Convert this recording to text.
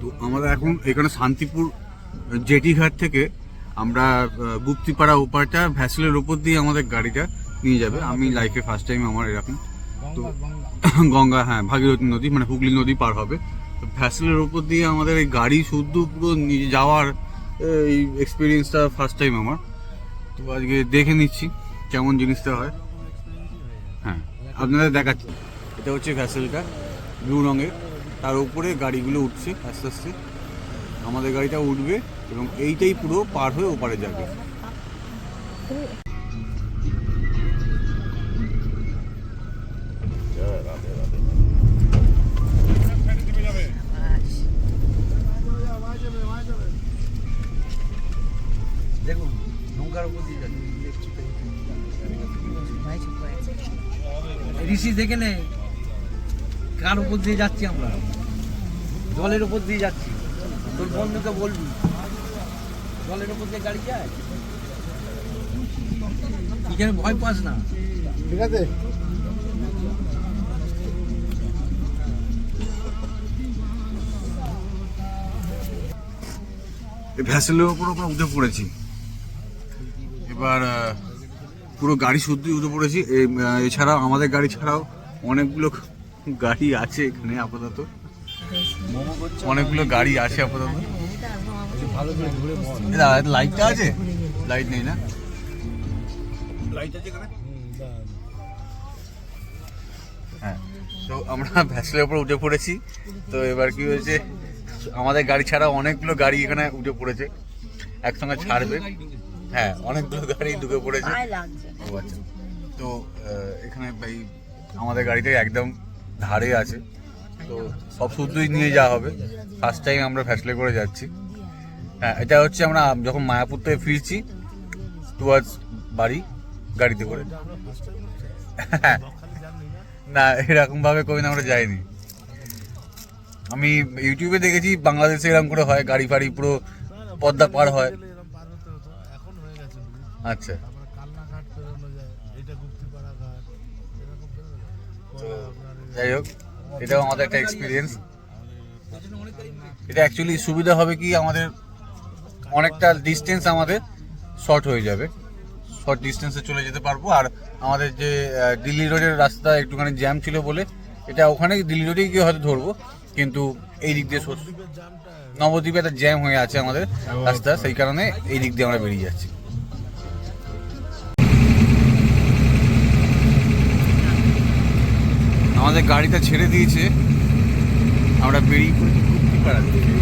তো আমাদের এখন এখানে শান্তিপুর জেটিঘাট থেকে আমরা গুপ্তিপাড়া ওপারটা, ভ্যাসেলের ওপর দিয়ে আমাদের গাড়িটা নিয়ে যাবে। আমি লাইফে ফার্স্ট টাইম আমার এরকম। তো গঙ্গা হ্যাঁ ভাগীরথী নদী মানে হুগলি নদী পার হবে। তো ভ্যাসেলের ওপর দিয়ে আমাদের এই গাড়ি শুদ্ধ পুরো যাওয়ার, এই এক্সপিরিয়েন্সটা ফার্স্ট টাইম আমার। তো আজকে দেখে নিচ্ছি। কেমন জিনিসটা হয়? হ্যাঁ আপনাদের দেখাচ্ছি। এটা হচ্ছে ভ্যাসেলটা ব্লু রঙের। তার উপরে গাড়িগুলো উঠছে আস্তে আস্তে। আমাদের গাড়িটা উঠবে এবং এইটাই পুরো পার হয়ে ওপারে যাবে। দেখুন নৌকার উপর দিয়ে যাচ্ছে ঋষি দেখে নে কার উপর দিয়ে যাচ্ছি আমরা? জলের উপর দিয়ে যাচ্ছি। তোর বন্ধুকে বলবি জলের উপর দিয়ে গাড়ি যায়? এখানে ভয় পাস না। ঠিক আছে। এই ভ্যাসেলের ওপর আমরা উঠে পড়েছি। এবার পুরো গাড়ি শুদ্ধই উঠে পড়েছি। এছাড়াও আমাদের গাড়ি ছাড়াও অনেকগুলো গাড়ি আছে এখানে আপাতত। অনেকগুলো গাড়ি আছে আপাতত। লাইটটা আছে? লাইট নেই না? লাইট আছে হ্যাঁ তো আমরা ভ্যাসেলের উপর উঠে পড়েছি। তো এবার কি হয়েছে, আমাদের গাড়ি ছাড়া অনেকগুলো গাড়ি এখানে উঠে পড়েছে। একসঙ্গে ছাড়বে। হ্যাঁ অনেকগুলো গাড়ি ঢুকে পড়েছে। ও আচ্ছা। তো এখানে এই আমাদের গাড়িটা একদম ধারে আছে। তো সব শুদ্ধই নিয়ে যাওয়া হবে। ফার্স্ট টাইম আমরা ফ্যাসলে করে যাচ্ছি। হ্যাঁ এটা হচ্ছে আমরা যখন মায়াপুর থেকে ফিরছি টুয়ার্ডস বাড়ি গাড়িতে করে। না এরকম ভাবে কোনোদিন আমরা যাইনি। আমি ইউটিউবে দেখেছি বাংলাদেশে এরকম করে হয় গাড়ি ফাড়ি পুরো পদ্মা পার হয় হয়ে। আচ্ছা। তারপরে কালনাঘাট পেরোনো যায় এটা গুপ্তিপাড়া ঘাট এরকম যাই হোক এটাও আমাদের একটা এক্সপিরিয়েন্স এটা অ্যাকচুয়ালি সুবিধা হবে কি আমাদের অনেকটা ডিস্টেন্স আমাদের শর্ট হয়ে যাবে। শর্ট ডিস্টেন্সে চলে যেতে পারব। আর আমাদের যে দিল্লি রোডের রাস্তা একটুখানি জ্যাম ছিল বলে এটা ওখানে দিল্লি রোডেই গিয়ে হয়তো ধরবো। কিন্তু এই দিক দিয়ে নবদ্বীপে একটা জ্যাম হয়ে আছে আমাদের রাস্তা সেই কারণে এই দিক দিয়ে আমরা বেরিয়ে যাচ্ছি। আমাদের গাড়িটা ছেড়ে দিয়েছে। আমরা বেরিয়ে পড়েছি ঘুরতে থেকে।